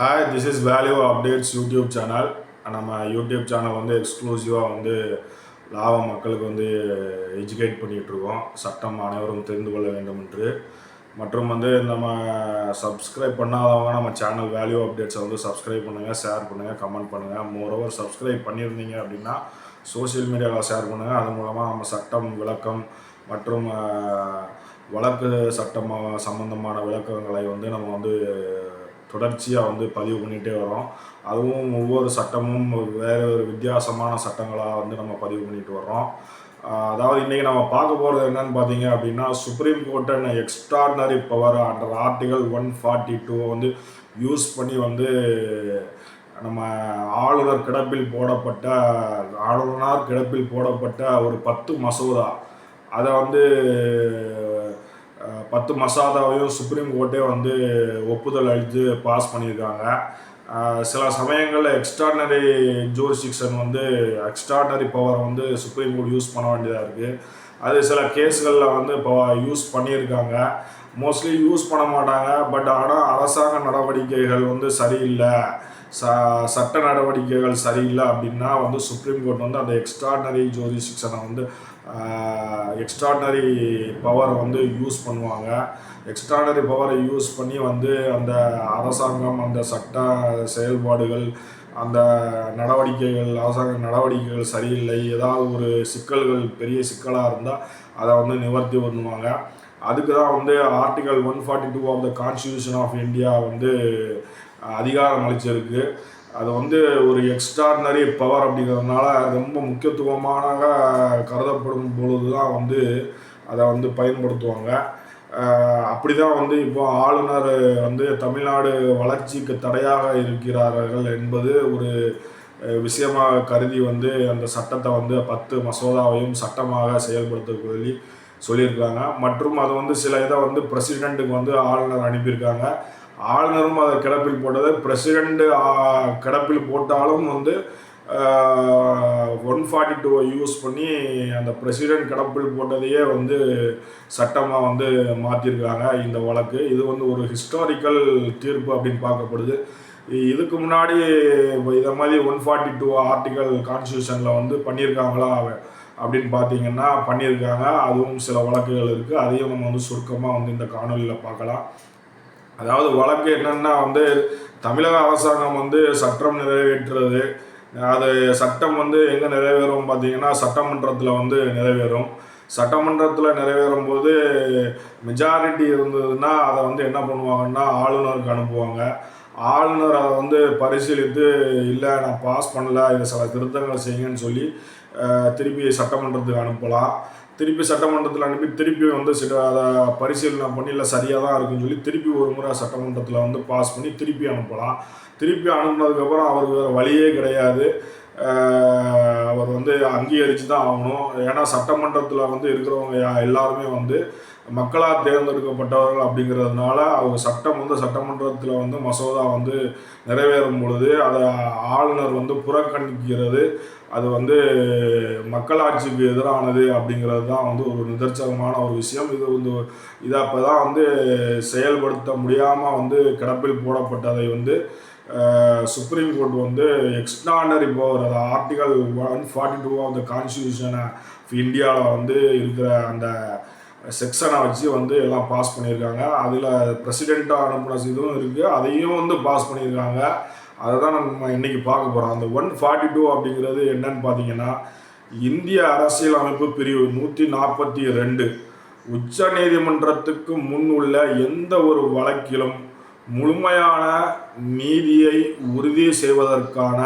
Hi this is value updates YouTube channel நம்ம YouTube channel வந்து எக்ஸ்க்ளூசிவாக வந்து லாப மக்களுக்கு வந்து எஜுகேட் பண்ணிகிட்ருக்கோம் சட்டம் அனைவரும் தெரிந்து கொள்ள வேண்டும் என்று மற்றும் வந்து நம்ம சப்ஸ்கிரைப் பண்ணாதவங்க நம்ம சேனல் வேல்யூ அப்டேட்ஸை வந்து சப்ஸ்கிரைப் பண்ணுங்கள் ஷேர் பண்ணுங்கள் கமெண்ட் பண்ணுங்கள் மோரோவர் சப்ஸ்கிரைப் பண்ணியிருந்தீங்க அப்படின்னா சோஷியல் மீடியாவில் ஷேர் பண்ணுங்கள் அது மூலமாக நம்ம சட்டம் விளக்கம் மற்றும் வழக்கு சட்டம் சம்பந்தமான விளக்கங்களை வந்து நம்ம வந்து தொடர்ச்சியாக வந்து பதிவு பண்ணிகிட்டே வரோம். அதுவும் ஒவ்வொரு சட்டமும் வேறு ஒரு வித்தியாசமான சட்டங்களாக வந்து நம்ம பதிவு பண்ணிட்டு வர்றோம். அதாவது இன்றைக்கி நம்ம பார்க்க போகிறது என்னன்னு பார்த்தீங்க அப்படின்னா சுப்ரீம் கோர்ட்டை extraordinary power under article one forty two வந்து யூஸ் பண்ணி வந்து நம்ம ஆளுநர் கிடப்பில் போடப்பட்ட ஆளுநர் கிடப்பில் போடப்பட்ட ஒரு பத்து மசோதா. அதை வந்து பத்து மசோதாவையும் சுப்ரீம் கோர்ட்டே வந்து ஒப்புதல் அளித்து பாஸ் பண்ணியிருக்காங்க. சில சமயங்களில் எக்ஸ்ட்ராடினரி ஜூரிஸ்டிக்ஷன் வந்து எக்ஸ்ட்ராடினரி பவர் வந்து சுப்ரீம் கோர்ட் யூஸ் பண்ண வேண்டியதாக இருக்குது அது சில கேஸ்களில் வந்து இப்போ யூஸ் பண்ணியிருக்காங்க. மோஸ்ட்லி யூஸ் பண்ண மாட்டாங்க. பட் ஆனால் அரசாங்க நடவடிக்கைகள் வந்து சரியில்லை. ச சட்ட நடவடிக்கைகள் சரியில்லை அப்படின்னா வந்து சுப்ரீம் கோர்ட் வந்து அந்த எக்ஸ்ட்ராடினரி ஜூரிஸ்டிக்ஷனை வந்து எக்ஸ்ட்ராடனரி பவரை வந்து யூஸ் பண்ணுவாங்க. எக்ஸ்ட்ராடனரி பவரை யூஸ் பண்ணி வந்து அந்த அரசாங்கம் அந்த சட்ட செயல்பாடுகள் அந்த நடவடிக்கைகள் அரசாங்க நடவடிக்கைகள் சரியில்லை ஏதாவது ஒரு சிக்கல்கள் பெரிய சிக்கலாக இருந்தால் அதை வந்து நிவர்த்தி பண்ணுவாங்க. அதுக்கு தான் வந்து article one forty two of the constitution of India வந்து அதிகாரம் அளிச்சிருக்கு. அது வந்து ஒரு எக்ஸ்ட்ராடினரி பவர் அப்படிங்கிறதுனால ரொம்ப முக்கியத்துவமாக கருதப்படும் பொழுது தான் வந்து அதை வந்து பயன்படுத்துவாங்க. அப்படி தான் வந்து இப்போ ஆளுநர் வந்து தமிழ்நாடு வளர்ச்சிக்கு தடையாக இருக்கிறார்கள் என்பது ஒரு விஷயமாக கருதி வந்து அந்த சட்டத்தை வந்து பத்து மசோதாவையும் சட்டமாக செயல்படுத்த சொல்லி சொல்லியிருக்காங்க. மற்றும் அது வந்து சில இதை வந்து பிரசிடெண்ட்டுக்கு வந்து ஆளுநர் அனுப்பியிருக்காங்க. ஆளுநரும் அதை கிடப்பில் போட்டது. பிரசிடெண்ட் கிடப்பில் போட்டாலும் வந்து ஒன் ஃபார்ட்டி டூவை யூஸ் பண்ணி அந்த பிரசிடெண்ட் கிடப்பில் போட்டதையே வந்து சட்டமாக வந்து மாற்றிருக்காங்க இந்த வழக்கு. இது வந்து ஒரு ஹிஸ்டாரிக்கல் தீர்ப்பு அப்படின்னு பார்க்கப்படுது. இதுக்கு முன்னாடி இதை மாதிரி ஒன் ஃபார்ட்டி டூ ஆர்டிக்கல் கான்ஸ்டியூஷனில் வந்து பண்ணியிருக்காங்களா அப்படின்னு பார்த்தீங்கன்னா பண்ணியிருக்காங்க. அதுவும் சில வழக்குகள் இருக்குது அதையும் நம்ம வந்து சுருக்கமாக வந்து இந்த காணொலியில் பார்க்கலாம். அதாவது வழக்கு என்னன்னா வந்து தமிழக அரசாங்கம் வந்து சட்டம் நிறைவேற்றுறது. அது சட்டம் வந்து எங்கே நிறைவேறும் பார்த்தீங்கன்னா சட்டமன்றத்தில் வந்து நிறைவேறும். சட்டமன்றத்தில் நிறைவேறும் போது மெஜாரிட்டி இருந்ததுன்னா அதை வந்து என்ன பண்ணுவாங்கன்னா ஆளுநருக்கு அனுப்புவாங்க. ஆளுநர் அதை வந்து பரிசீலித்து இல்லை நான் பாஸ் பண்ணல இதை சில திருத்தங்கள் செய்யுங்கன்னு சொல்லி திருப்பி சட்டமன்றத்துக்கு அனுப்பலாம். திருப்பி சட்டமன்றத்தில் அனுப்பி திருப்பி வந்து சில அதை பரிசீலனை பண்ணி இல்லை சரியாக தான் இருக்குன்னு சொல்லி திருப்பி ஒரு முறை சட்டமன்றத்தில் வந்து பாஸ் பண்ணி திருப்பி அனுப்பலாம். திருப்பி அனுப்புனதுக்கப்புறம் அவருக்கு வேறு வழியே கிடையாது. அவர் வந்து அங்கீகரித்து தான் ஆகணும். ஏன்னா சட்டமன்றத்தில் வந்து இருக்கிறவங்க எல்லாருமே வந்து மக்களால் தேர்ந்தெடுக்கப்பட்டவர்கள் அப்படிங்கிறதுனால அவங்க சட்டம் வந்து சட்டமன்றத்தில் வந்து மசோதா வந்து நிறைவேறும் பொழுது அதை ஆளுநர் வந்து புறக்கணிக்கிறது அது வந்து மக்களாட்சிக்கு எதிரானது அப்படிங்கிறது தான் வந்து ஒரு நிதர்சனமான ஒரு விஷயம். இது வந்து இதை அப்போ தான் வந்து செயல்படுத்த முடியாமல் வந்து கிடப்பில் போடப்பட்டதை வந்து சுப்ரீம் கோர்ட் வந்து எக்ஸ்ட்ராடனரி பவர் அது article one forty two of the constitution of இந்தியாவில் வந்து இருக்கிற அந்த செக்ஷனை வச்சு வந்து எல்லாம் பாஸ் பண்ணியிருக்காங்க. அதில் பிரசிடெண்ட்டாக அனுப்புன இதுவும் இருக்குது அதையும் வந்து பாஸ் பண்ணியிருக்காங்க. அதை தான் நம்ம இன்னைக்கு பார்க்க போகிறோம் அந்த ஒன் ஃபார்ட்டி டூ அப்படிங்கிறது என்னன்னு பார்த்தீங்கன்னா இந்திய அரசியலமைப்பு பிரிவு நூற்றி நாற்பத்தி ரெண்டு. உச்ச நீதிமன்றத்துக்கு முன் உள்ள எந்த ஒரு வழக்கிலும் முழுமையான நீதியை உறுதி செய்வதற்கான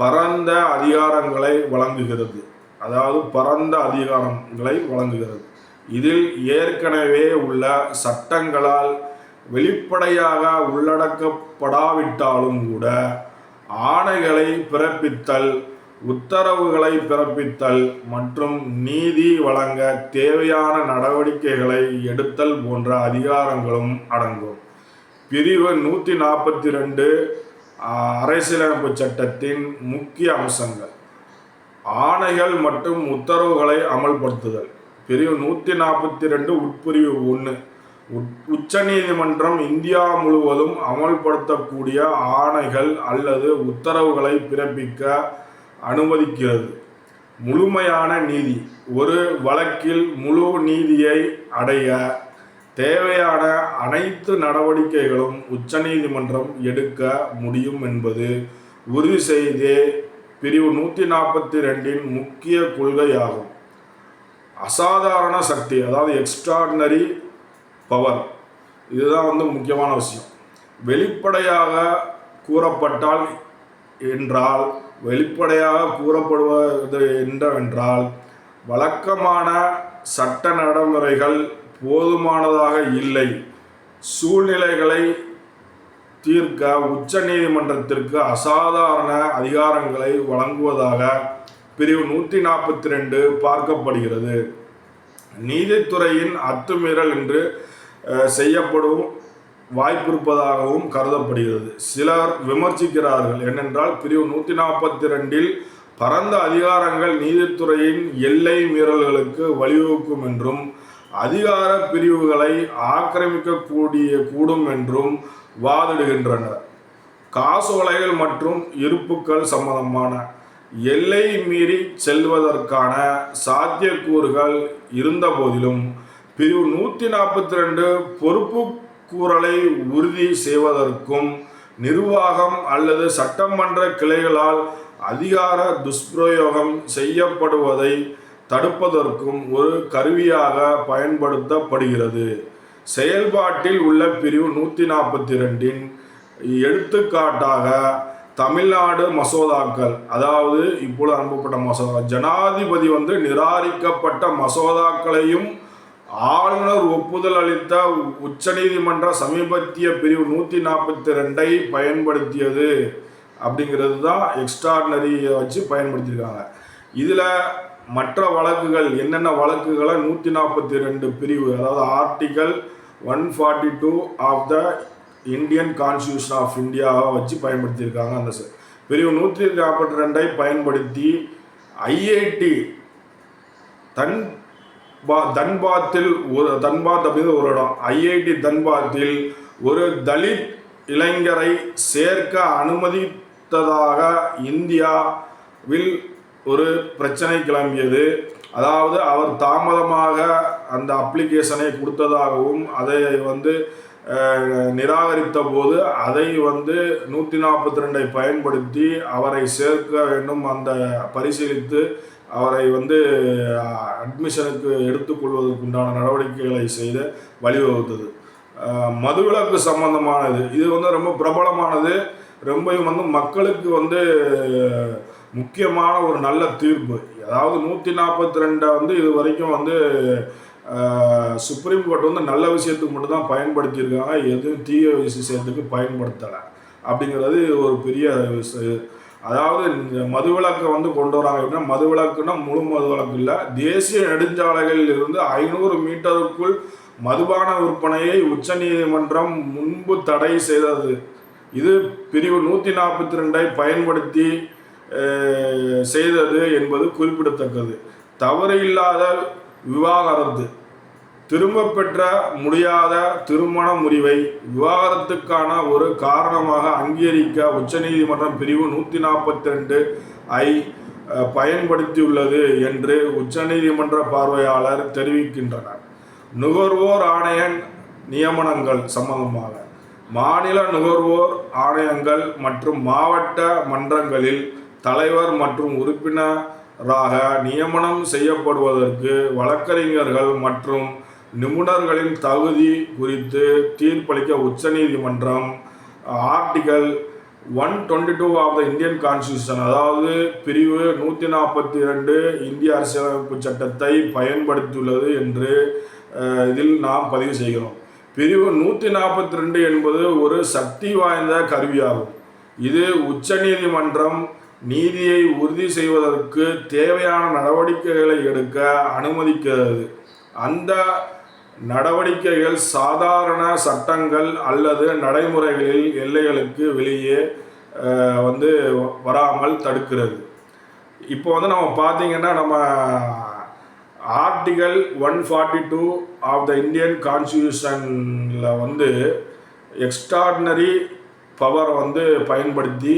பரந்த அதிகாரங்களை வழங்குகிறது. அதாவது பரந்த அதிகாரங்களை வழங்குகிறது. இதில் ஏற்கனவே உள்ள சட்டங்களால் வெளிப்படையாக உள்ளடக்கப்படாவிட்டாலும் கூட ஆணைகளை பிறப்பித்தல் உத்தரவுகளை பிறப்பித்தல் மற்றும் நீதி வழங்க தேவையான நடவடிக்கைகளை எடுத்தல் போன்ற அதிகாரங்களும் அடங்கும். பிரிவு நூற்றி நாற்பத்தி ரெண்டு அரசியலமைப்பு சட்டத்தின் முக்கிய அம்சங்கள். ஆணைகள் மற்றும் உத்தரவுகளை அமல்படுத்துதல். பிரிவு நூற்றி நாற்பத்தி ரெண்டு உட்பிரிவு ஒன்று உச்சநீதிமன்றம் இந்தியா முழுவதும் அமல்படுத்தக்கூடிய ஆணைகள் அல்லது உத்தரவுகளை பிறப்பிக்க அனுமதிக்கிறது. முழுமையான நீதி. ஒரு வழக்கில் முழு நீதியை அடைய தேவையான அனைத்து நடவடிக்கைகளும் உச்சநீதிமன்றம் எடுக்க முடியும் என்பது உறுதி செய்தே பிரிவு நூற்றி நாற்பத்தி ரெண்டின் முக்கிய கொள்கையாகும். அசாதாரண சக்தி அதாவது எக்ஸ்ட்ராடினரி பவர் இதுதான் வந்து முக்கியமான விஷயம். வெளிப்படையாக கூறப்பட்டால் என்றால் வெளிப்படையாக கூறப்படுவது என்னவென்றால் வழக்கமான சட்ட நடைமுறைகள் போதுமானதாக இல்லை. சூழ்நிலைகளை தீர்க்க உச்ச நீதிமன்றத்திற்கு அசாதாரண அதிகாரங்களை வழங்குவதாக பிரிவு நூற்றி நாற்பத்தி ரெண்டு பார்க்கப்படுகிறது. நீதித்துறையின் அத்துமீறல் என்று செய்யப்படும் வாய்ப்பிருப்பதாகவும் கருதப்படுகிறது. சிலர் விமர்சிக்கிறார்கள். ஏனென்றால் பிரிவு நூற்றி நாற்பத்தி ரெண்டில் பரந்த அதிகாரங்கள் நீதித்துறையின் எல்லை மீறல்களுக்கு வழிவகுக்கும் என்றும் அதிகார பிரிவுகளை ஆக்கிரமிக்கக்கூடிய கூடும் என்றும் வாதிடுகின்றனர். காசோலைகள் மற்றும் இருப்புக்கள் சம்பந்தமான எல்லை மீறி செல்வதற்கான சாத்தியக்கூறுகள் இருந்தபோதிலும் பிரிவு நூற்றி நாற்பத்தி ரெண்டு பொறுப்பு கூறலை உறுதி செய்வதற்கும் நிர்வாகம் அல்லது சட்டமன்ற கிளைகளால் அதிகார துஷ்பிரயோகம் செய்யப்படுவதை தடுப்பதற்கும் ஒரு கருவியாக பயன்படுத்தப்படுகிறது. செயல்பாட்டில் உள்ள பிரிவு நூற்றி நாற்பத்தி ரெண்டின் எடுத்துக்காட்டாக தமிழ்நாடு மசோதாக்கள். அதாவது இப்பொழுது அனுப்பப்பட்ட மசோதா. ஜனாதிபதி வந்து நிராகரிக்கப்பட்ட மசோதாக்களையும் ஆளுநர் ஒப்புதல் அளித்த உச்சநீதிமன்ற சமீபத்திய பிரிவு நூற்றி நாற்பத்தி ரெண்டை பயன்படுத்தியது. அப்படிங்கிறது தான் எக்ஸ்ட்ராடினரியை வச்சு பயன்படுத்தியிருக்காங்க இதில் மற்ற வழக்குகள் என்னென்ன வழக்குகளை நூற்றி நாற்பத்தி ரெண்டு பிரிவு அதாவது article one forty two of the Indian constitution of இந்தியாவை வச்சு பயன்படுத்தியிருக்காங்க அந்த பிரிவு நூற்றி நாற்பத்தி ரெண்டை பயன்படுத்தி ஐஐடி தன் பா தன்பாத்தில் ஒரு தன்பாத் அப்படிங்கிற ஒரு இடம். ஐஐடி தன்பாத்தில் ஒரு தலித் இளைஞரை சேர்க்க அனுமதித்ததாக இந்தியாவில் ஒரு பிரச்சனை கிளம்பியது. அதாவது அவர் தாமதமாக அந்த அப்ளிகேஷனை கொடுத்ததாகவும் அதை வந்து நிராகரித்த போது அதை வந்து நூற்றி நாற்பத்தி ரெண்டை பயன்படுத்தி அவரை சேர்க்க வேண்டும் அந்த பரிசீலித்து அவரை வந்து அட்மிஷனுக்கு எடுத்துக்கொள்வதற்கு உண்டான நடவடிக்கைகளை செய்து வழிவகுத்தது. மதுவிலக்கு சம்பந்தமானது. இது வந்து ரொம்ப பிரபலமானது. ரொம்பவும் வந்து மக்களுக்கு வந்து முக்கியமான ஒரு நல்ல தீர்ப்பு. அதாவது நூற்றி நாற்பத்தி ரெண்டை வந்து இது வரைக்கும் வந்து சுப்ரீம் கோர்ட் வந்து நல்ல விஷயத்துக்கு மட்டும்தான் பயன்படுத்தியிருக்காங்க. எதுவும் தீய விஷயத்துக்கு பயன்படுத்தலை. அப்படிங்கிறது ஒரு பெரிய விஷயம் அதாவது இந்த மதுவிலக்கை வந்து கொண்டு வராங்க அப்படின்னா மதுவிலக்குன்னா முழு மதுவிலக்கு இல்லை. தேசிய நெடுஞ்சாலைகளில் இருந்து ஐநூறு மீட்டருக்குள் மதுபான விற்பனையை உச்சநீதிமன்றம் முன்பு தடை செய்தது. இது பிரிவு நூற்றி நாற்பத்தி ரெண்டை பயன்படுத்தி செய்தது என்பது குறிப்பிடத்தக்கது. தவறு இல்லாத விவாகரத்து. திரும்ப பெற்ற முடியாத திருமண முறிவை விவாகரத்துக்கான ஒரு காரணமாக அங்கீகரிக்க உச்சநீதிமன்றம் பிரிவு நூற்றி நாற்பத்தி ரெண்டு ஐ பயன்படுத்தியுள்ளது என்று உச்சநீதிமன்ற பார்வையாளர் தெரிவிக்கின்றனர். நுகர்வோர் ஆணைய நியமனங்கள் சம்பந்தமாக. மாநில நுகர்வோர் ஆணையங்கள் மற்றும் மாவட்ட மன்றங்களில் தலைவர் மற்றும் உறுப்பினர் ராக நியமனம் செய்யப்படுவதற்கு வழக்கறிஞர்கள் மற்றும் நிபுணர்களின் தகுதி குறித்து தீர்ப்பளிக்க உச்சநீதிமன்றம் article one twenty two of the Indian constitution அதாவது பிரிவு நூற்றி நாற்பத்தி ரெண்டு இந்திய அரசியலமைப்பு சட்டத்தை பயன்படுத்தியுள்ளது என்று இதில் நாம் பதிவு செய்கிறோம். பிரிவு நூற்றி நாற்பத்தி ரெண்டு என்பது ஒரு சக்தி வாய்ந்த கருவியாகும். இது உச்சநீதிமன்றம் நீதியை உறுதி செய்வதற்கு தேவையான நடவடிக்கைகளை எடுக்க அனுமதிக்கிறது. அந்த நடவடிக்கைகள் சாதாரண சட்டங்கள் அல்லது நடைமுறைகளில் எல்லைகளுக்கு வெளியே வந்து வராமல் தடுக்கிறது. இப்போ வந்து நம்ம பார்த்தீங்கன்னா நம்ம article one forty two of the Indian கான்ஸ்டியூஷனில் வந்து எக்ஸ்ட்ராடினரி பவரை வந்து பயன்படுத்தி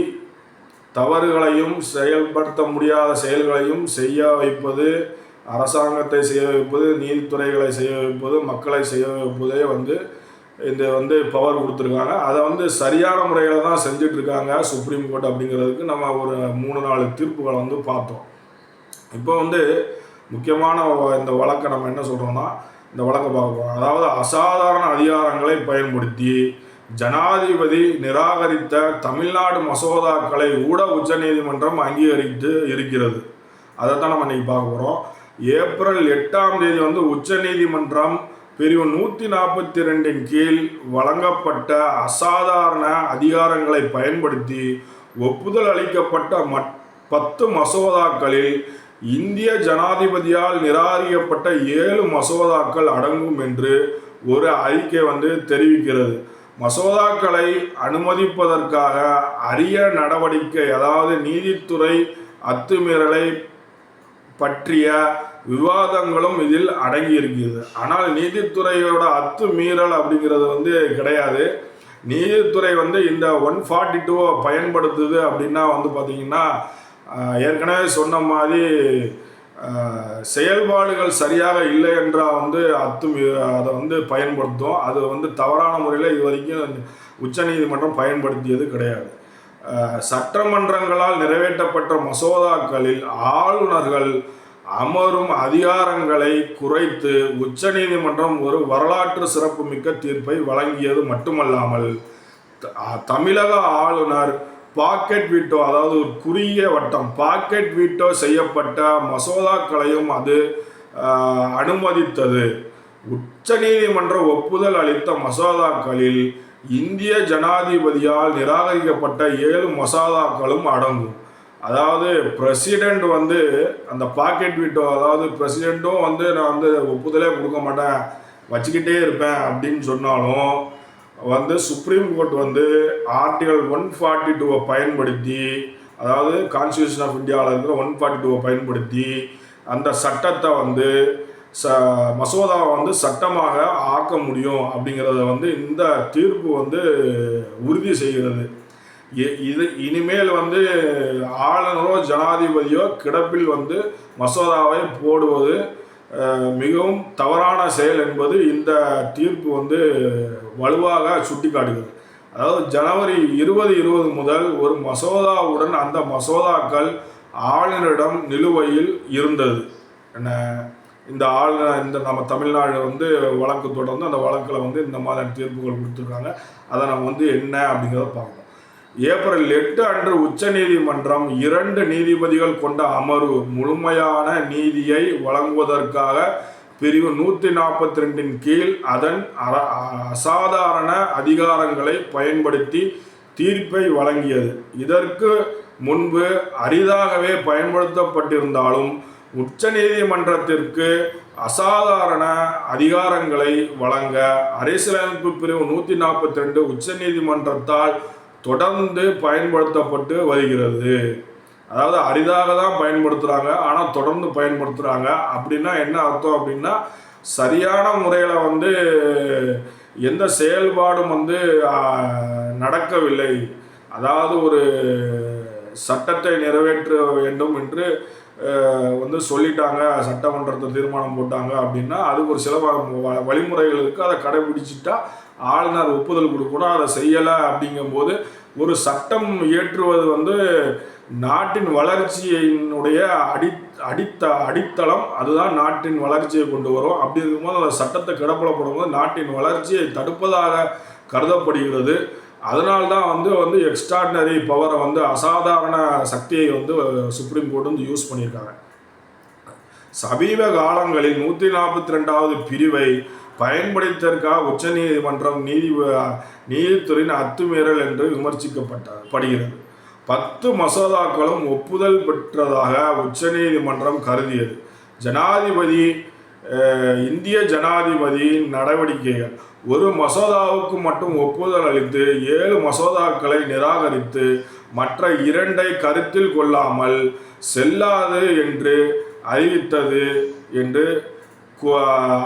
தவறுகளையும் செயல்படுத்த முடியாத செயல்களையும் செய்ய வைப்பது அரசாங்கத்தை செய்ய வைப்பது நீதித்துறைகளை செய்ய வைப்பது மக்களை செய்ய வைப்பதே வந்து இந்த வந்து பவர் கொடுத்துருக்காங்க. அதை வந்து சரியான முறையில் தான் செஞ்சுட்டு இருக்காங்க சுப்ரீம் கோர்ட் அப்படிங்கிறதுக்கு நம்ம ஒரு மூணு நாலு தீர்ப்புகளை வந்து பார்த்தோம். இப்போ வந்து முக்கியமான இந்த வழக்கை நம்ம என்ன சொல்கிறோம்னா இந்த வழக்கை பார்ப்போம் அதாவது அசாதாரண அதிகாரங்களை பயன்படுத்தி ஜனாதிபதி நிராகரித்த தமிழ்நாடு மசோதாக்களை கூட உச்சநீதிமன்றம் அங்கீகரித்து இருக்கிறது. அதை தான் நம்ம இன்னைக்கு பார்க்க போகிறோம் ஏப்ரல் எட்டாம் தேதி வந்து உச்சநீதிமன்றம் பிரிவு நூற்றி நாற்பத்தி ரெண்டின் கீழ் வழங்கப்பட்ட அசாதாரண அதிகாரங்களை பயன்படுத்தி ஒப்புதல் அளிக்கப்பட்ட மட் பத்து மசோதாக்களில் இந்திய ஜனாதிபதியால் நிராகரிக்கப்பட்ட ஏழு மசோதாக்கள் அடங்கும் என்று ஒரு அறிக்கை வந்து தெரிவிக்கிறது. மசோதாக்களை அனுமதிப்பதற்காக அரிய நடவடிக்கை அதாவது நீதித்துறை அத்துமீறலை பற்றிய விவாதங்களும் இதில் அடங்கி இருக்கிறது ஆனால் நீதித்துறையோட அத்துமீறல் அப்படிங்கிறது வந்து கிடையாது. நீதித்துறை வந்து இந்த ஒன் ஃபார்ட்டி டூவை பயன்படுத்துது அப்படின்னா வந்து பார்த்திங்கன்னா ஏற்கனவே சொன்ன மாதிரி செயல்பாடுகள் சரியாக இல்லை என்றால் வந்து அத்துமீ அதை வந்து பயன்படுத்தும். அது வந்து தவறான முறையில் இது வரைக்கும் உச்சநீதிமன்றம் பயன்படுத்தியது கிடையாது. சட்டமன்றங்களால் நிறைவேற்றப்பட்ட மசோதாக்களில் ஆளுநர்கள் அமரும் அதிகாரங்களை குறைத்து உச்சநீதிமன்றம் ஒரு வரலாற்று சிறப்புமிக்க தீர்ப்பை வழங்கியது மட்டுமல்லாமல் தமிழக ஆளுநர் பாக்கெட் வீட்டோ அதாவது ஒரு குறுகிய வட்டம் பாக்கெட் வீட்டோ செய்யப்பட்ட மசோதாக்களையும் அது அனுமதித்தது. உச்சநீதிமன்ற ஒப்புதல் அளித்த மசோதாக்களில் இந்திய ஜனாதிபதியால் நிராகரிக்கப்பட்ட ஏழு மசோதாக்களும் அடங்கும். அதாவது பிரசிடெண்ட் வந்து அந்த பாக்கெட் வீட்டோ அதாவது பிரசிடெண்ட்டும் வந்து நான் வந்து ஒப்புதலே கொடுக்க மாட்டேன் வச்சுக்கிட்டே இருப்பேன் அப்படின்னு சொன்னாலும் வந்து சுப்ரீம் கோர்ட் வந்து ஆர்டிகல் ஒன் ஃபார்ட்டி டூவை பயன்படுத்தி அதாவது கான்ஸ்டியூஷன் ஆஃப் இந்தியாவில் இருக்கிற ஒன் ஃபார்ட்டி டூவை பயன்படுத்தி அந்த சட்டத்தை வந்து ச மசோதாவை வந்து சட்டமாக ஆக்க முடியும் அப்படிங்கிறத வந்து இந்த தீர்ப்பு வந்து உறுதி செய்கிறது. இது இனிமேல் வந்து ஆளுநரோ ஜனாதிபதியோ கிடப்பில் வந்து மசோதாவை போடுவது மிகவும் தவறான செயல் என்பது இந்த தீர்ப்பு வந்து வலுவாக சுட்டிக்காட்டுகிறது அதாவது ஜனவரி இருபது இருபது முதல் ஒரு மசோதாவுடன் அந்த மசோதாக்கள் ஆளுநரிடம் நிலுவையில் இருந்தது. என்ன? இந்த ஆளுநர் இந்த நம்ம தமிழ்நாடு வந்து வழக்கு தொடர்ந்து அந்த வழக்கில் வந்து இந்த மாதிரி தீர்ப்புகள் கொடுத்துருக்காங்க. அதை நம்ம வந்து என்ன அப்படிங்கிறத பார்க்கணும். ஏப்ரல் எட்டு அன்று உச்சநீதிமன்றம் இரண்டு நீதிபதிகள் கொண்ட அமர்வு முழுமையான நீதியை வழங்குவதற்காக பிரிவு நூற்றி நாற்பத்தி ரெண்டின் கீழ் அதன் அசாதாரண அதிகாரங்களை பயன்படுத்தி தீர்ப்பை வழங்கியது. இதற்கு முன்பு அரிதாகவே பயன்படுத்தப்பட்டிருந்தாலும் உச்சநீதிமன்றத்திற்கு அசாதாரண அதிகாரங்களை வழங்க அரசியலமைப்பு பிரிவு நூற்றி நாற்பத்தி ரெண்டு உச்சநீதிமன்றத்தால் தொடர்ந்து பயன்படுத்தப்பட்டு வருகிறது. அதாவது அரிதாக தான் பயன்படுத்துகிறாங்க ஆனால் தொடர்ந்து பயன்படுத்துகிறாங்க அப்படின்னா என்ன அர்த்தம் அப்படின்னா சரியான முறையில் வந்து எந்த செயல்பாடும் வந்து நடக்கவில்லை. அதாவது ஒரு சட்டத்தை நிறைவேற்ற வேண்டும் என்று வந்து சொல்லிட்டாங்க சட்டமன்றத்தை தீர்மானம் போட்டாங்க அப்படின்னா அதுக்கு ஒரு சில வ- வழிமுறைகள் இருக்குது அதை கடைபிடிச்சிட்டா ஆளுநர் ஒப்புதல் கொடுக்கணும். அதை செய்யலை அப்படிங்கும்போது ஒரு சட்டம் இயற்றுவது வந்து நாட்டின் வளர்ச்சியினுடைய அடி அடித்த அடித்தளம் அதுதான் நாட்டின் வளர்ச்சியை கொண்டு வரும். அப்படி இருக்கும்போது அந்த சட்டத்தை கிடப்படப்படும்போது நாட்டின் வளர்ச்சியை தடுப்பதாக கருதப்படுகிறது. அதனால்தான் வந்து வந்து எக்ஸ்ட்ராடினரி பவரை வந்து அசாதாரண சக்தியை வந்து சுப்ரீம் கோர்ட் வந்து யூஸ் பண்ணியிருக்காங்க. சமீப காலங்களில் நூற்றி நாற்பத்தி ரெண்டாவது பிரிவை பயன்படுத்தியதற்காக உச்சநீதிமன்றம் நீதி நீதித்துறையின் அத்துமீறல் என்று விமர்சிக்கப்பட்ட படுகிறது. பத்து மசோதாக்களும் ஒப்புதல் பெற்றதாக உச்சநீதிமன்றம் கருதியது. ஜனாதிபதி இந்திய ஜனாதிபதியின் நடவடிக்கைகள். ஒரு மசோதாவுக்கு மட்டும் ஒப்புதல் அளித்து ஏழு மசோதாக்களை நிராகரித்து மற்ற இரண்டை கருத்தில் கொள்ளாமல் செல்லாது என்று அறிவித்தது என்று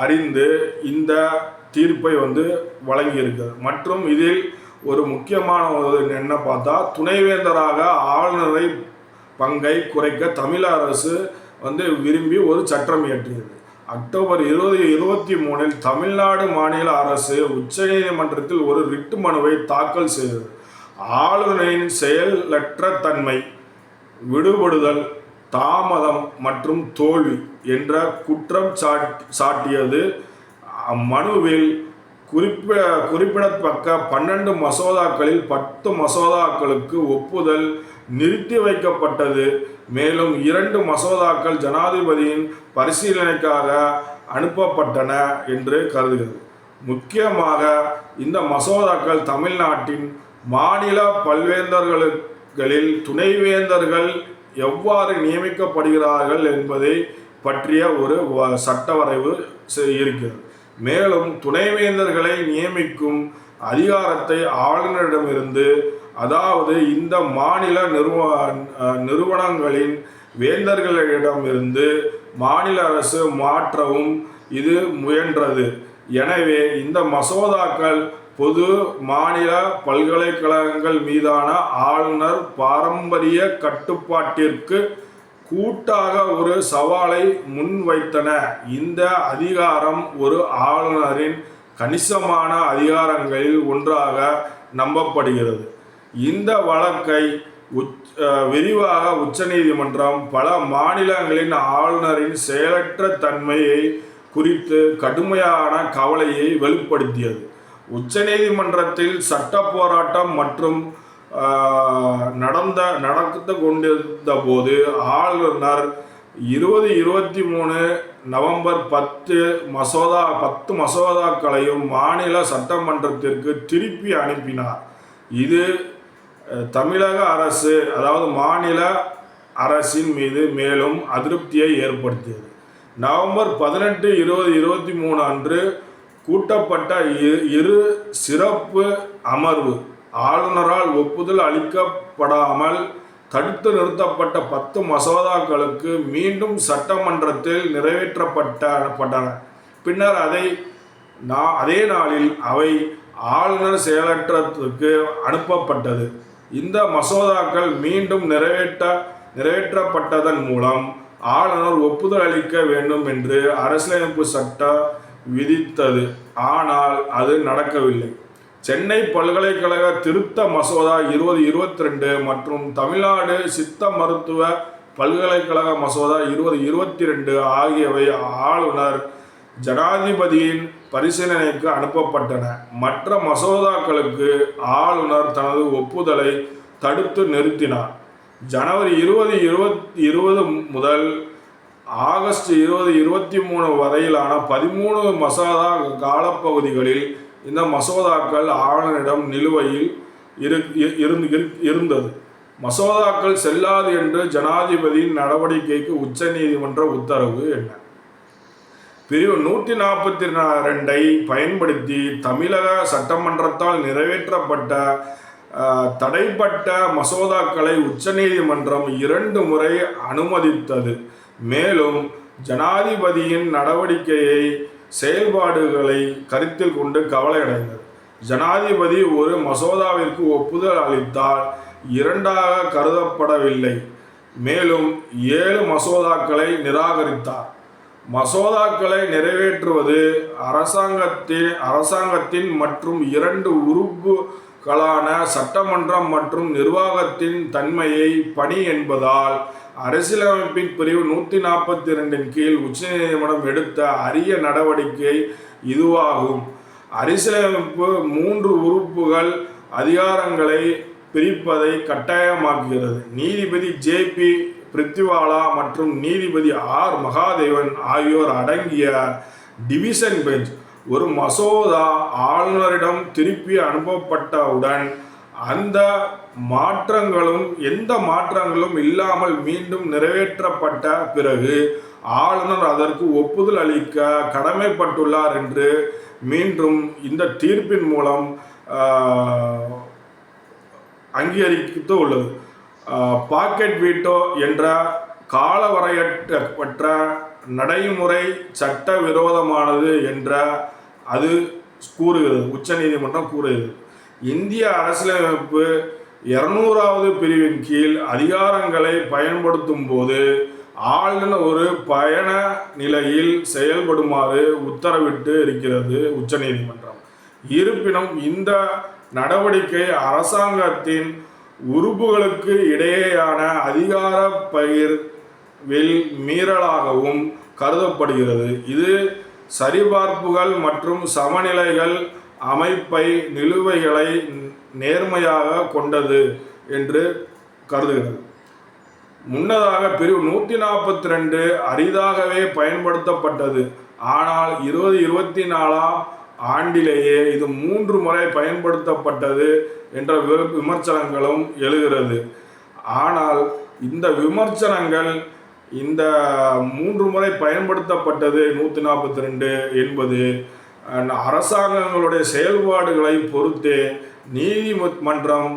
அறிந்து இந்த தீர்ப்பை வந்து வழங்கியிருக்கிறது. மற்றும் இதில் ஒரு முக்கியமான ஒரு என்ன பார்த்தா துணைவேந்தராக ஆளுநரை பங்கை குறைக்க தமிழ் அரசு வந்து விரும்பி ஒரு சட்டம் இயற்றியது. அக்டோபர் இருபது இருபத்தி மூணில் தமிழ்நாடு மாநில அரசு உச்சநீதிமன்றத்தில் ஒரு ரிட்டு மனுவை தாக்கல் செய்தது. ஆளுநரின் செயலற்ற தன்மை விடுபடுதல் தாமதம் மற்றும் தோல்வி என்ற குற்றம் சாட்- சாட்டியது அம்மனுவில் குறிப்ப குறிப்பிடத்தக்க பன்னெண்டு மசோதாக்களில் பத்து மசோதாக்களுக்கு ஒப்புதல் நிறுத்தி வைக்கப்பட்டது. மேலும் இரண்டு மசோதாக்கள் ஜனாதிபதியின் பரிசீலனைக்காக அனுப்பப்பட்டன என்று கருதுகிறது. முக்கியமாக இந்த மசோதாக்கள் தமிழ்நாட்டின் மாநில பல்வேந்தர்களில் துணைவேந்தர்கள் எவ்வாறு நியமிக்கப்படுகிறார்கள் என்பதை பற்றிய ஒரு வ- சட்ட வரைவு செ- இருக்கிறது. மேலும் துணைவேந்தர்களை நியமிக்கும் அதிகாரத்தை ஆளுநரிடமிருந்து அதாவது இந்த மாநில நிறுவ நிறுவனங்களின் வேந்தர்களிடமிருந்து மாநில அரசு மாற்றவும் இது முயன்றது. எனவே இந்த மசோதாக்கள் பொது மாநில பல்கலைக்கழகங்கள் மீதான ஆளுநர் பாரம்பரிய கட்டுப்பாட்டிற்கு கூட்டாக ஒரு சவாலை முன்வைத்தன. இந்த அதிகாரம் ஒரு ஆளுநரின் கணிசமான அதிகாரங்களில் ஒன்றாக நம்பப்படுகிறது. இந்த வழக்கை உச் விரிவாக உச்சநீதிமன்றம் பல மாநிலங்களின் ஆளுநரின் செயலற்ற தன்மையை குறித்து கடுமையான கவலையை வெளிப்படுத்தியது. உச்சநீதிமன்றத்தில் சட்ட போராட்டம் மற்றும் நடந்த நடந்து கொண்டிருந்த போது ஆளுநர் இருபது இருபத்தி மூணு நவம்பர் பத்து மசோதா பத்து மசோதாக்களையும் மாநில சட்டமன்றத்திற்கு திருப்பி அனுப்பினார். இது தமிழக அரசு அதாவது மாநில அரசின் மீது மேலும் அதிருப்தியை ஏற்படுத்தியது. நவம்பர் பதினெட்டு இருபது இருபத்தி மூணு அன்று கூட்டப்பட்ட இரு- இரு சிறப்பு அமர்வு ஆளுநரால் ஒப்புதல் அளிக்கப்படாமல் தடுத்து நிறுத்தப்பட்ட பத்து மசோதாக்களுக்கு மீண்டும் சட்டமன்றத்தில் நிறைவேற்றப்பட்ட பின்னர் அதை நா அதே நாளில் அவை ஆளுநர் செயலற்றத்துக்கு அனுப்பப்பட்டது. இந்த மசோதாக்கள் மீண்டும் நிறைவேற்ற நிறைவேற்றப்பட்டதன் மூலம் ஆளுநர் ஒப்புதல் அளிக்க வேண்டும் என்று அரசியலமைப்பு சட்டம் விதித்தது. ஆனால் அது நடக்கவில்லை. சென்னை பல்கலைக்கழக திருத்த மசோதா இருபது இருபத்தி ரெண்டு மற்றும் தமிழ்நாடு சித்த மருத்துவ பல்கலைக்கழக மசோதா இருபது இருபத்தி ரெண்டு ஆகியவை ஆளுநர் ஜனாதிபதியின் பரிசீலனைக்கு அனுப்பப்பட்டன. மற்ற மசோதாக்களுக்கு ஆளுநர் தனது ஒப்புதலை தடுத்து நிறுத்தினார். ஜனவரி இருபது இருபத்தி இருபது முதல் ஆகஸ்ட் இருபது இருபத்தி மூணு வரையிலான பதிமூணு மசோதா காலப்பகுதிகளில் இந்த மசோதாக்கள் ஆளுநரிடம் நிலுவையில் இரு இருந்து இருந்தது. மசோதாக்கள் செல்லாது என்று ஜனாதிபதியின் நடவடிக்கைக்கு உச்சநீதிமன்ற உத்தரவு என்ன? பிரிவு நூற்றி நாற்பத்தி ரெண்டை பயன்படுத்தி தமிழக சட்டமன்றத்தால் நிறைவேற்றப்பட்ட தடைப்பட்ட மசோதாக்களை உச்சநீதிமன்றம் இரண்டு முறை அனுமதித்தது. மேலும் ஜனாதிபதியின் நடவடிக்கையை செயல்பாடுகளை கருத்தில் கொண்டு கவலையடைந்தது. ஜனாதிபதி ஒரு மசோதாவிற்கு ஒப்புதல் அளித்தால் இரண்டாக கருதப்படவில்லை. மேலும் ஏழு மசோதாக்களை நிராகரித்தார். மசோதாக்களை நிறைவேற்றுவது அரசாங்கத்தின் அரசாங்கத்தின் மற்றும் இரண்டு உறுப்புகளான சட்டமன்றம் மற்றும் நிர்வாகத்தின் தன்மையை பணி என்பதால் அரசியலமைப்பின் பிரிவு நூற்றி நாற்பத்தி ரெண்டின் கீழ் உச்சநீதிமன்றம் எடுத்த அரிய நடவடிக்கை இதுவாகும். அரசியலமைப்பு மூன்று உறுப்புகள் அதிகாரங்களை பிரிப்பதை கட்டாயமாக்குகிறது. நீதிபதி ஜே பி பிரித்திவாலா மற்றும் நீதிபதி ஆர் மகாதேவன் ஆகியோர் அடங்கிய டிவிஷன் பெஞ்ச் ஒரு மசோதா ஆளுநரிடம் திருப்பி அனுப்பப்பட்டவுடன் அந்த மாற்றங்களும் எந்த மாற்றங்களும் இல்லாமல் மீண்டும் நிறைவேற்றப்பட்ட பிறகு ஆளுநர் அதற்கு ஒப்புதல் அளிக்க கடமைப்பட்டுள்ளார் என்று மீண்டும் இந்த தீர்ப்பின் மூலம் அங்கீகரித்து உள்ளது. பாக்கெட் வீட்டோ என்ற காலவரையற்றப்பட்ட நடைமுறை சட்ட விரோதமானது என்ற அது கூறுகிறது உச்சநீதிமன்றம் கூறுகிறது. இந்திய அரசியலமைப்பு இருநூறாவது பிரிவின் கீழ் அதிகாரங்களை பயன்படுத்தும் போது ஆளுநர் ஒரு பயண நிலையில் செயல்படுமாறு உத்தரவிட்டு இருக்கிறது உச்சநீதிமன்றம் இருப்பினும் இந்த நடவடிக்கை அரசாங்கத்தின் உறுப்புகளுக்கு இடையேயான அதிகார பகிர்வில் மீறலாகவும் கருதப்படுகிறது. இது சரிபார்ப்புகள் மற்றும் சமநிலைகள் அமைப்பை நிலுவைகளை நேர்மையாக கொண்டது என்று கருதுகிறது. முன்னதாக பிரிவு நூற்றி நாற்பத்தி ரெண்டு அரிதாகவே பயன்படுத்தப்பட்டது. ஆனால் இருபது இருபத்தி நாலாம் ஆண்டிலேயே இது மூன்று முறை பயன்படுத்தப்பட்டது என்ற விமர்சனங்களும் எழுகிறது. ஆனால் இந்த விமர்சனங்கள் இந்த மூன்று முறை பயன்படுத்தப்பட்டது நூற்றி நாற்பத்தி ரெண்டு என்பது அரசாங்கங்களுடைய செயல்பாடுகளை பொறுத்தே நீதிமன்றம்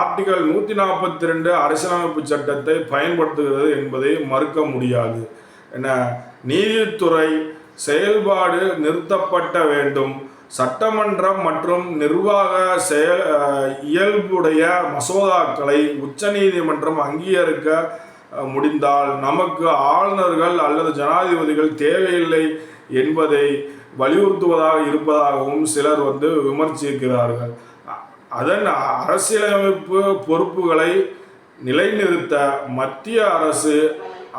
ஆர்டிகல் நூற்றி நாற்பத்தி ரெண்டு அரசியலமைப்பு சட்டத்தை பயன்படுத்துகிறது என்பதை மறுக்க முடியாது. என நீதித்துறை செயல்பாடு நிறுத்தப்பட்ட வேண்டும். சட்டமன்றம் மற்றும் நிர்வாக செயல் இயல்புடைய மசோதாக்களை உச்சநீதிமன்றம் அங்கீகரிக்க முடிந்தால் நமக்கு ஆளுநர்கள் அல்லது ஜனாதிபதிகள் தேவையில்லை என்பதை வலியுறுத்துவதாக இருப்பதாகவும் சிலர் வந்து விமர்சிக்கிறார்கள். அதன் அரசியலமைப்பு பொறுப்புகளை நிலைநிறுத்த மத்திய அரசு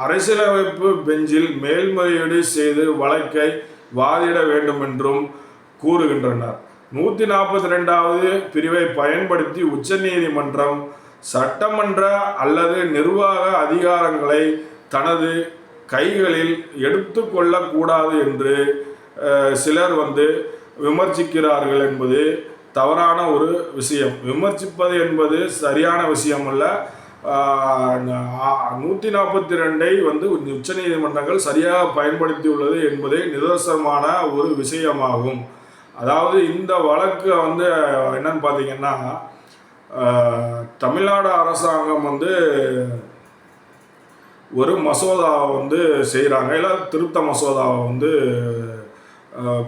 அரசியலமைப்பு பெஞ்சில் மேல்முறையீடு செய்து வழக்கை வாதிட வேண்டும் என்றும் கூறுகின்றனர். நூற்றி நாற்பத்தி ரெண்டாவது பிரிவை பயன்படுத்தி உச்சநீதிமன்றம் சட்டமன்ற அல்லது நிர்வாக அதிகாரங்களை தனது கைகளில் எடுத்துக்கொள்ளக்கூடாது என்று சிலர் வந்து விமர்சிக்கிறார்கள் என்பது தவறான ஒரு விஷயம். விமர்சிப்பது என்பது சரியான விஷயம் அல்ல நூற்றி நாற்பத்தி ரெண்டை வந்து உச்சநீதிமன்றங்கள் சரியாக பயன்படுத்தியுள்ளது என்பதே நிதர்சனமான ஒரு விஷயமாகும். அதாவது இந்த வழக்கு வந்து என்னன்னு பார்த்தீங்கன்னா தமிழ்நாடு அரசாங்கம் வந்து ஒரு மசோதாவை வந்து செய்கிறாங்க இல்லை திருத்த மசோதாவை வந்து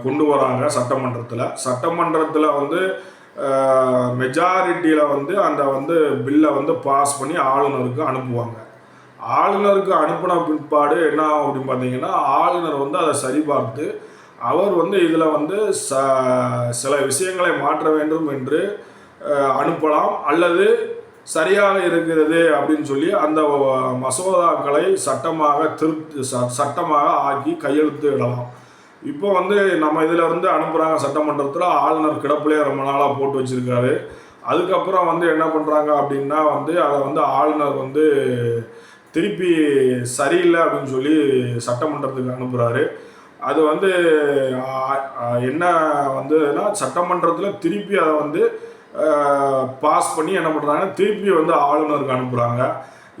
கொண்டு வராங்க சட்டமன்றத்தில். சட்டமன்றத்தில் வந்து மெஜாரிட்டியில் வந்து அந்த வந்து பில்லை வந்து பாஸ் பண்ணி ஆளுநருக்கு அனுப்புவாங்க. ஆளுநருக்கு அனுப்பின பிற்பாடு என்ன ஆகும் அப்படின்னு பார்த்தீங்கன்னா ஆளுநர் வந்து அதை சரிபார்த்து அவர் வந்து இதில் வந்து ச சில விஷயங்களை மாற்ற வேண்டும் என்று அனுப்பலாம். அல்லது சரியாக இருக்கிறது அப்படின்னு சொல்லி அந்த மசோதாக்களை சட்டமாக திருத்து ச- சட்டமாக ஆக்கி கையெழுத்து இடலாம். இப்போ வந்து நம்ம இதில் இருந்து அனுப்புகிறாங்க சட்டமன்றத்தில் ஆளுநர் கிடப்புலேயே ரொம்ப நாளாக போட்டு வச்சுருக்காரு. அதுக்கப்புறம் வந்து என்ன பண்ணுறாங்க அப்படின்னா வந்து அதை வந்து ஆளுநர் வந்து திருப்பி சரியில்லை அப்படின்னு சொல்லி சட்டமன்றத்துக்கு அனுப்புகிறாரு அது வந்து என்ன வந்துன்னா சட்டமன்றத்தில் திருப்பி அதை வந்து பாஸ் பண்ணி என்ன பண்ணுறாங்கன்னா திருப்பி வந்து ஆளுநருக்கு அனுப்புகிறாங்க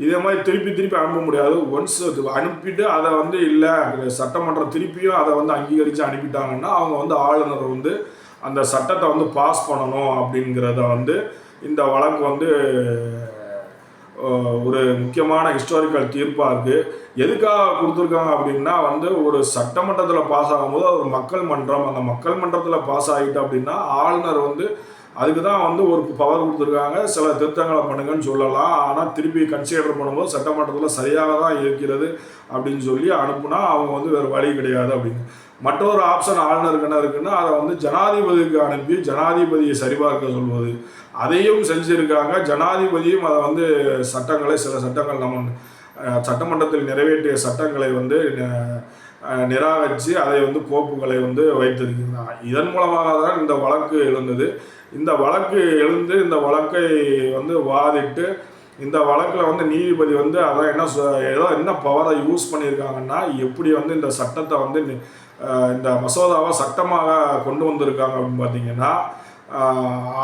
இதே மாதிரி திருப்பி திருப்பி அனுப்ப முடியாது. ஒன்ஸ் அனுப்பிட்டு அதை வந்து இல்லை சட்டமன்றம் திருப்பியும் அதை வந்து அங்கீகரித்து அனுப்பிட்டாங்கன்னா அவங்க வந்து ஆளுநர் வந்து அந்த சட்டத்தை வந்து பாஸ் பண்ணணும் அப்படிங்கிறத வந்து இந்த வழக்கு வந்து ஒரு முக்கியமான ஹிஸ்டாரிக்கல் தீர்ப்பாக இருக்குது எதுக்காக கொடுத்துருக்காங்க அப்படின்னா வந்து ஒரு சட்டமன்றத்தில் பாஸ் ஆகும்போது அது ஒரு மக்கள் மன்றம். அந்த மக்கள் மன்றத்தில் பாஸ் ஆகிட்டு அப்படின்னா ஆளுநர் வந்து அதுக்கு தான் வந்து ஒரு பவர் கொடுத்துருக்காங்க. சில திருத்தங்களை பண்ணுங்கன்னு சொல்லலாம். ஆனால் திருப்பி கன்சிடர் பண்ணும்போது சட்டமன்றத்தில் சரியாக தான் இருக்கிறது அப்படின்னு சொல்லி அனுப்புனா அவங்க வந்து வேறு வழி கிடையாது அப்படின்னு. மற்றொரு ஆப்ஷன் ஆளுநருக்கு என்ன இருக்குன்னா அதை வந்து ஜனாதிபதிக்கு அனுப்பி ஜனாதிபதியை சரிபார்க்க சொல்வது. அதையும் செஞ்சுருக்காங்க. ஜனாதிபதியும் அதை வந்து சட்டங்களை சில சட்டங்கள் நம்ம சட்டமன்றத்தில் நிறைவேற்றிய சட்டங்களை வந்து நிராகரித்து அதை வந்து கோப்புகளை வந்து வைத்திருக்கிறாங்க இதன் மூலமாக தான் இந்த வழக்கு எழுந்தது. இந்த வழக்கு எழுந்து இந்த வழக்கை வந்து வாதிட்டு இந்த வழக்கில் வந்து நீதிபதி வந்து அதான் என்ன சொ- ஏதோ என்ன பவரை யூஸ் பண்ணியிருக்காங்கன்னா எப்படி வந்து இந்த சட்டத்தை வந்து இந்த மசோதாவை சட்டமாக கொண்டு வந்திருக்காங்க அப்படின்னு பார்த்தீங்கன்னா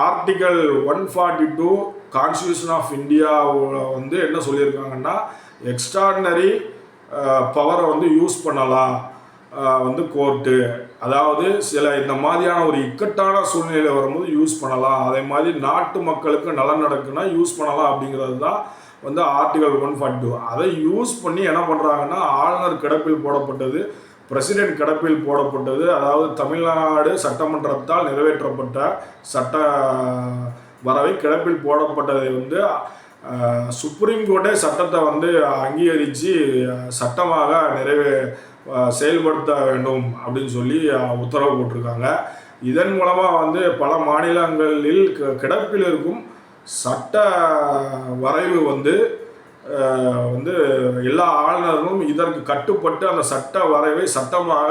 article one forty two constitution of இந்தியாவில் வந்து என்ன சொல்லியிருக்காங்கன்னா எக்ஸ்ட்ராடினரி பவரை வந்து யூஸ் பண்ணலாம். வந்து கோர்ட்டு அதாவது சில இந்த மாதிரியான ஒரு இக்கட்டான சூழ்நிலை வரும்போது யூஸ் பண்ணலாம். அதே மாதிரி நாட்டு மக்களுக்கு நலன் நடக்குன்னா யூஸ் பண்ணலாம் அப்படிங்கிறது தான் வந்து ஆர்டிகல் ஒன் ஃபார்ட்டி டூ அதை யூஸ் பண்ணி என்ன பண்ணுறாங்கன்னா ஆளுநர் கிடப்பில் போடப்பட்டது பிரசிடென்ட் கிடப்பில் போடப்பட்டது அதாவது தமிழ்நாடு சட்டமன்றத்தால் நிறைவேற்றப்பட்ட சட்ட வரவை கிடப்பில் போடப்பட்டதை வந்து சுப்ரீம் கோர்ட்டே சட்டத்தை வந்து அங்கீகரித்து சட்டமாக நிறைவே செயல்படுத்த வேண்டும் அப்படின்னு சொல்லி உத்தரவு போட்டிருக்காங்க. இதன் மூலமாக வந்து பல மாநிலங்களில் க கிடப்பில் இருக்கும் சட்ட வரைவு வந்து வந்து எல்லா ஆளுநர்களும் இதற்கு கட்டுப்பட்டு அந்த சட்ட வரைவை சட்டமாக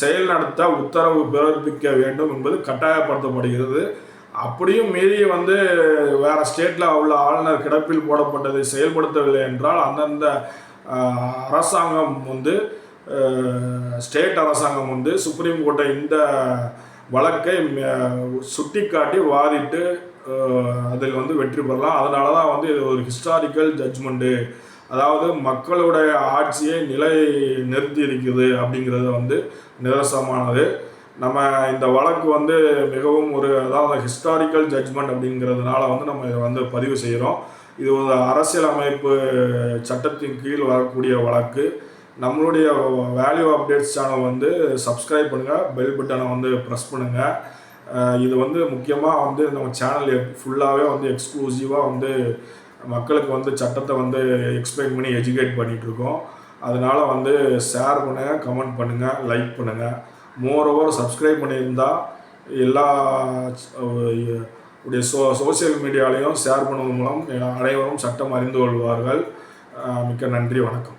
செயல் நடத்த உத்தரவு பிறப்பிக்க வேண்டும் என்பது கட்டாயப்படுத்தப்படுகிறது. அப்படியும் மீறி வந்து வேற ஸ்டேட்ல உள்ள ஆளுநர் கிடப்பில் போடப்பட்டதை செயல்படுத்தவில்லை என்றால் அந்தந்த அரசாங்கம் வந்து ஸ்டேட் அரசாங்கம் வந்து சுப்ரீம் கோர்ட்டை இந்த வழக்கை சுட்டிக்காட்டி வாதிட்டு அதில் வந்து வெற்றி பெறலாம். அதனால தான் வந்து இது ஒரு ஹிஸ்டாரிக்கல் ஜட்ஜ்மெண்ட்டு அதாவது மக்களுடைய ஆட்சியை நிலை நிறுத்தி இருக்குது அப்படிங்கிறது வந்து நிதர்சனமானது. நம்ம இந்த வழக்கு வந்து மிகவும் ஒரு அதாவது ஹிஸ்டாரிக்கல் ஜட்ஜ்மெண்ட் அப்படிங்கிறதுனால வந்து நம்ம இதை வந்து பதிவு செய்கிறோம். இது ஒரு அரசியலமைப்பு சட்டத்தின் கீழ் வரக்கூடிய வழக்கு. நம்மளுடைய வேல்யூ அப்டேட்ஸ் சேனல் வந்து சப்ஸ்கிரைப் பண்ணுங்கள் பெல் பட்டனை வந்து ப்ரெஸ் பண்ணுங்கள் இது வந்து முக்கியமாக வந்து நம்ம சேனல் ஃபுல்லாகவே வந்து எக்ஸ்க்ளூசிவாக வந்து மக்களுக்கு வந்து சட்டத்தை வந்து எக்ஸ்பிளைன் பண்ணி எஜுகேட் பண்ணிகிட்ருக்கோம் அதனால் வந்து ஷேர் பண்ணுங்கள் கமெண்ட் பண்ணுங்கள் லைக் பண்ணுங்கள் மோர் ஓவர் சப்ஸ்கிரைப் பண்ணியிருந்தா எல்லா உடைய சோ சோசியல் மீடியாலையும் ஷேர் பண்ணுவதன் மூலம் அனைவரும் சட்டம் அறிந்து கொள்வார்கள். மிக்க நன்றி வணக்கம்.